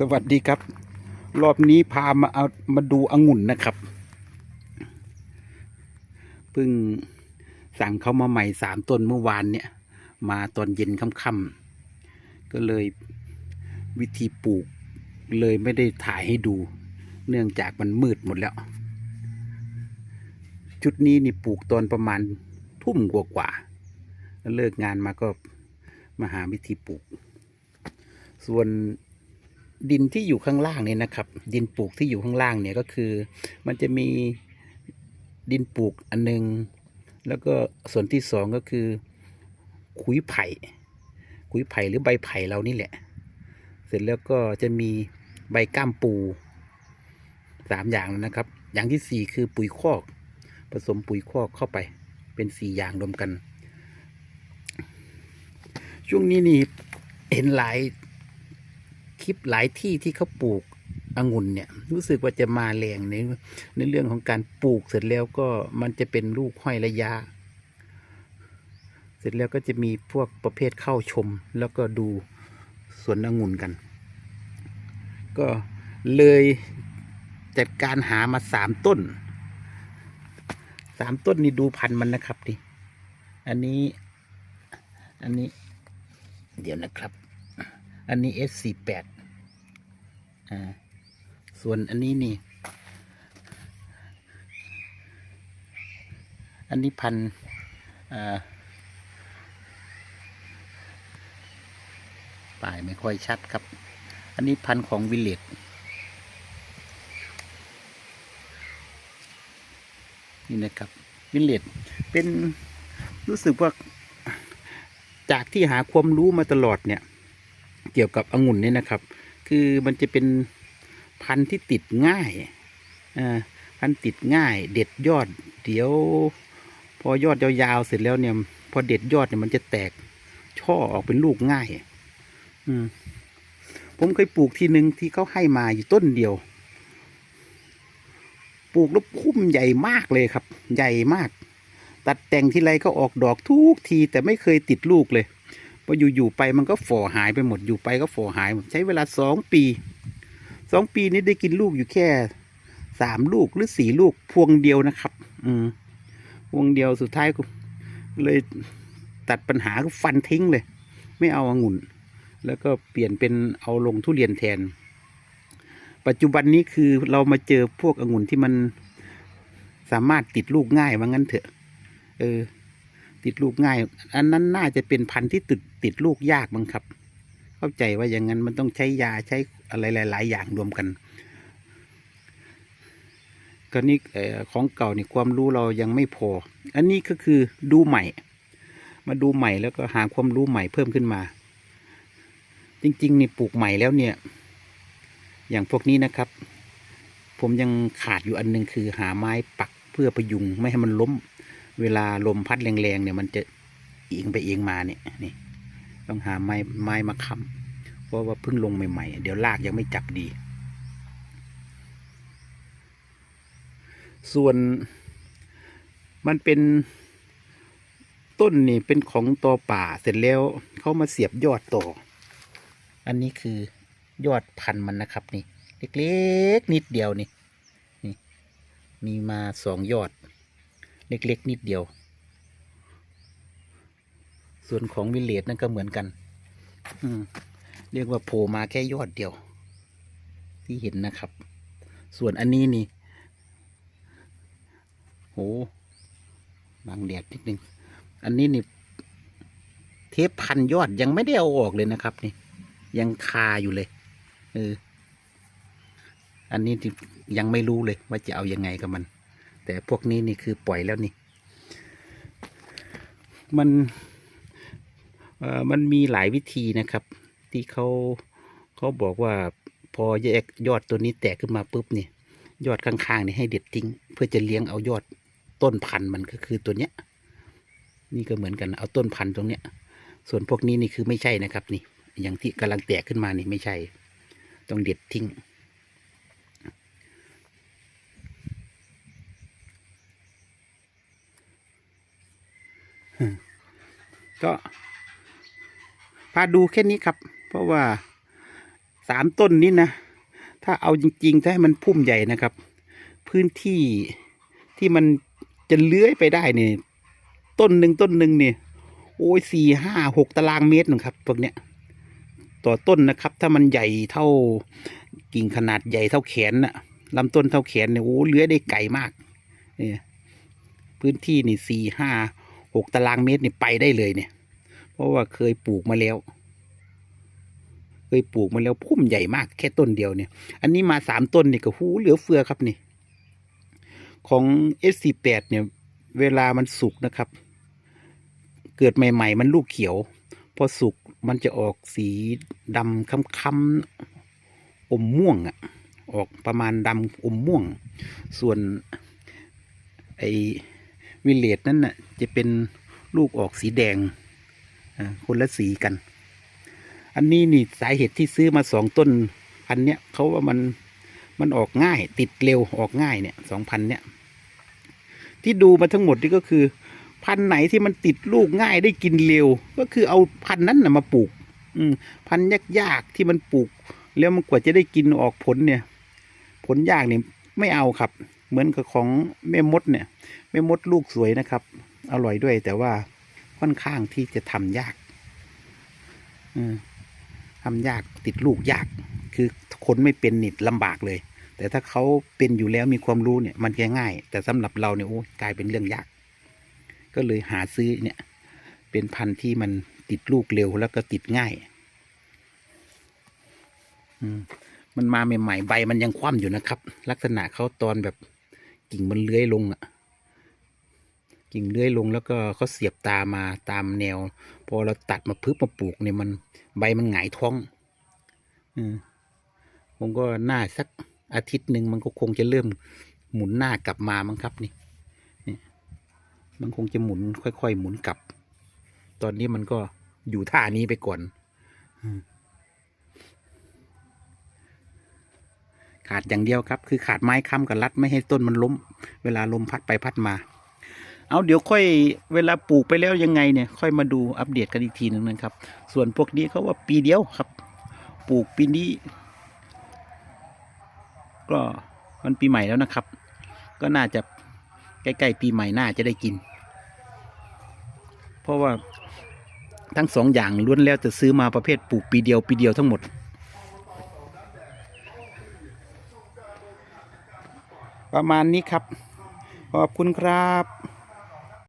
สวัสดีครับ รอบนี้พามาเอามาดูองุ่นนะครับเพิ่งสั่งเขามาใหม่สามต้นเมื่อวานเนี่ย มาตอนเย็นค่ำๆก็เลยวิธีปลูกเลยไม่ได้ถ่ายให้ดู เนื่องจากมันมืดหมดแล้ว ชุดนี้นี่ปลูกตอนประมาณทุ่มกว่าๆแล้วเลิกงานมาก็มาหาวิธีปลูก ส่วน ดินที่อยู่ข้างล่างเนี่ยนะครับ ดินปลูกที่อยู่ข้างล่างเนี่ยก็คือ มันจะมีดินปลูกอันหนึง แล้วก็ส่วนที่สองก็คือขุยไผ่ขุยไผ่หรือใบไผ่เรานี่แหละ เสร็จแล้วก็จะมีใบก้ามปูสามอย่างนะครับ อย่างที่สี่คือปุ๋ยคอก ผสมปุ๋ยคอกเข้าไป เป็นสี่อย่างรวมกัน ช่วงนี้นี่เห็นหลาย ลิปหลายที่ที่เขาปลูกองุ่นเนี่ยรู้สึกว่าจะมาแรงในในเรื่องของการปลูกเสร็จแล้วก็มันจะเป็นลูกห้อยระยะ เสร็จแล้วก็จะมีพวกประเภทเข้าชม แล้วก็ดูสวนองุ่นกัน ก็เลยจัดการหามาสามต้นสามต้นนี่ดูพันธุ์มันนะครับดิอันนี้ อันนี้ เดี๋ยวนะครับ อันนี้ S สี่แปด อ่า ส่วนอันนี้นี่ อันนี้พันอ่าป้ายไม่ค่อยชัดครับ อันนี้พันของวิลเลจนี่นะครับ วิลเลจเป็นรู้สึกว่าจากที่หาความรู้มาตลอดเนี่ย เกี่ยวกับองุ่นเนี่ยนะครับ คือมันจะเป็นพันธุ์ที่ติดง่ายอ่าพันธุ์ติดง่าย เด็ดยอด เดี๋ยว พอยอดยาวๆเสร็จแล้วเนี่ย พอเด็ดยอดเนี่ยมันจะแตกช่อออกเป็นลูกง่าย อืมผมเคยปลูกทีหนึ่งที่เขาให้มาอยู่ต้นเดียว ปลูกแล้วพุ่มใหญ่มากเลยครับ ใหญ่มาก ตัดแต่งทีไรก็ออกดอกทุกทีแต่ไม่เคยติดลูกเลย พออยู่ๆไปมันก็ฝ่อหายไปหมดอยู่ไปก็ฝ่อหายหมดใช้เวลาสองปีสองปีนี้ได้กินลูกอยู่แค่สามลูกหรือสี่ลูกพวงเดียวนะครับ อืมพวงเดียวสุดท้ายก็เลยตัดปัญหาก็ฟันทิ้งเลย ไม่เอาองุ่น แล้วก็เปลี่ยนเป็นเอาลงทุเรียนแทน ปัจจุบันนี้คือเรามาเจอพวกองุ่นที่มันสามารถติดลูกง่ายว่างั้นเถอะ เออ ติดลูกง่าย อันนั้นน่าจะเป็นพันธุ์ที่ติดติดลูกยากมั้งครับ เข้าใจว่าอย่างนั้นมันต้องใช้ยาใช้อะไรหลาย ๆ อย่างรวมกันก็นี่ของเก่านี่ความรู้เรายังไม่พอ อันนี้ก็คือดูใหม่ มาดูใหม่แล้วก็หาความรู้ใหม่เพิ่มขึ้นมา จริงๆนี่ปลูกใหม่แล้วเนี่ย อย่างพวกนี้นะครับ ผมยังขาดอยู่อันหนึงคือหาไม้ปักเพื่อประยุงไม่ให้มันล้ม เวลาลมพัดแรงๆเนี่ยมันจะเอียงไปเอียงมาเนี่ยนี่ ต้องหาไม้ไม้มาค้ำเพราะว่าเพิ่งลงใหม่ๆ เดี๋ยวลากยังไม่จับดี ส่วนมันเป็นต้นนี่เป็นของตอป่าเสร็จแล้วเขามาเสียบยอดต่อ อันนี้คือยอดพันมันนะครับนี่ เล็กๆนิดเดียวนี่นี่ มีมาสองยอด เล็ก ๆ นิดเดียว ส่วนของวิลเลจนั่นก็เหมือนกัน อืม เรียกว่าโผล่มาแค่ยอดเดียว ที่เห็นนะครับ ส่วนอันนี้นี่โหบางแดดนิดนึง อันนี้นี่เทปพันยอดยังไม่ได้เอาออกเลยนะครับ นี่ ยังคาอยู่เลยเอออันนี้ยังไม่รู้เลยว่าจะเอายังไงกับมัน แต่พวกนี้นี่คือปล่อยแล้วนี่ มันมันมีหลายวิธีนะครับ ที่เขาเขาบอกว่าพอแยกยอดตัวนี้แตกขึ้นมาปุ๊บเนี่ยยอดข้างๆนี่ให้เด็ดทิ้ง เพื่อจะเลี้ยงเอายอดต้นพันธุ์มันก็คือตัวเนี้ย นี่ก็เหมือนกันเอาต้นพันธุ์ตรงเนี้ย ส่วนพวกนี้นี่คือไม่ใช่นะครับ นี่ อย่างที่กำลังแตกขึ้นมานี่ไม่ใช่ ต้องเด็ดทิ้ง ก็พาดูแค่นี้ครับ เพราะว่าสามต้นนี้นะ ถ้าเอาจริงๆ ถ้าให้มันพุ่มใหญ่นะครับ พื้นที่ที่มันจะเลื้อยไปได้เนี่ยต้นหนึ่งต้นหนึ่งเนี่ยโอ้ยสี่ห้าหกตารางเมตรนะครับพวกเนี้ยต่อต้นนะครับ ถ้ามันใหญ่เท่ากิ่งขนาดใหญ่เท่าแขนน่ะลำต้นเท่าแขนเนี่ยโอ้เลื้อยได้ไกลมากเนี่ยพื้นที่นี่สี่ห้า หกตารางเมตรนี่ไปได้เลยเนี่ย เพราะว่าเคยปลูกมาแล้ว เคยปลูกมาแล้วพุ่มใหญ่มากแค่ต้นเดียวเนี่ย อันนี้มาสามต้นนี่ก็หูเหลือเฟือครับนี่ ของ S48 เนี่ย เวลามันสุกนะครับ เกิดใหม่ ๆ มันลูกเขียว พอสุกมันจะออกสีดำค้ำๆอมม่วงอะ่ะ ออกประมาณดำอมม่วง ส่วนไอ วิเลตนั่นน่ะจะเป็นลูกออกสีแดงคนละสีกัน อันนี้นี่สาเหตุที่ซื้อมาสองต้นอันเนี้ยเขาว่ามันมันออกง่ายติดเร็วออกง่ายเนี่ยสองพันเนี่ยที่ดูมาทั้งหมดนี่ก็คือ พันไหนที่มันติดลูกง่ายได้กินเร็ว ก็คือเอาพันนั้นนะมาปลูก อืพันยากๆที่มันปลูก แล้วมันกว่าจะได้กินออกผลเนี่ย ผลยากเนี่ยไม่เอาครับ เหมือนกับของแม่มดเนี่ยแม่มดลูกสวยนะครับ อร่อยด้วยแต่ว่าค่อนข้างที่จะทำยากอืมทำยากติดลูกยาก คือคนไม่เป็นนิดลำบากเลย แต่ถ้าเขาเป็นอยู่แล้วมีความรู้เนี่ยมันจะง่าย แต่สำหรับเราเนี่ยโอ้กลายเป็นเรื่องยาก ก็เลยหาซื้อเนี่ย เป็นพันธุ์ที่มันติดลูกเร็วแล้วก็ติดง่าย อืมมันมาใหม่ ๆ ใบมันยังคว่ำอยู่นะครับ ลักษณะเขาตอนแบบ กิ่งมันเลื้อยลงอะ่ะกิ่งเลื้อยลงแล้วก็เขาเสียบตามาตามแนว พอเราตัดมาพึบมาปลูกเนี่ยมันใบมันหงายท้องอืมผมก็น่าสักอาทิตย์หนึ่งมันก็คงจะเริ่มหมุนหน้ากลับมามั้งครับนี่นี่มันคงจะหมุนค่อยๆหมุนกลับ ตอนนี้มันก็อยู่ท่านี้ไปก่อน อืม ขาดอย่างเดียวครับ คือขาดไม้ค้ำกับรัดไม่ให้ต้นมันล้ม เวลาลมพัดไปพัดมา เอาเดี๋ยวค่อยเวลาปลูกไปแล้วยังไงเนี่ยค่อยมาดูอัปเดตกันอีกทีหนึ่งนะครับ ส่วนพวกนี้เขาว่าปีเดียวครับ ปลูกปีนี้ ก็มันปีใหม่แล้วนะครับ ก็น่าจะใกล้ๆปีใหม่น่าจะได้กิน เพราะว่าทั้งสองอย่างล้วนแล้วจะซื้อมาประเภทปลูกปีเดียวปีเดียวทั้งหมด ประมาณนี้ครับ ขอบคุณครับ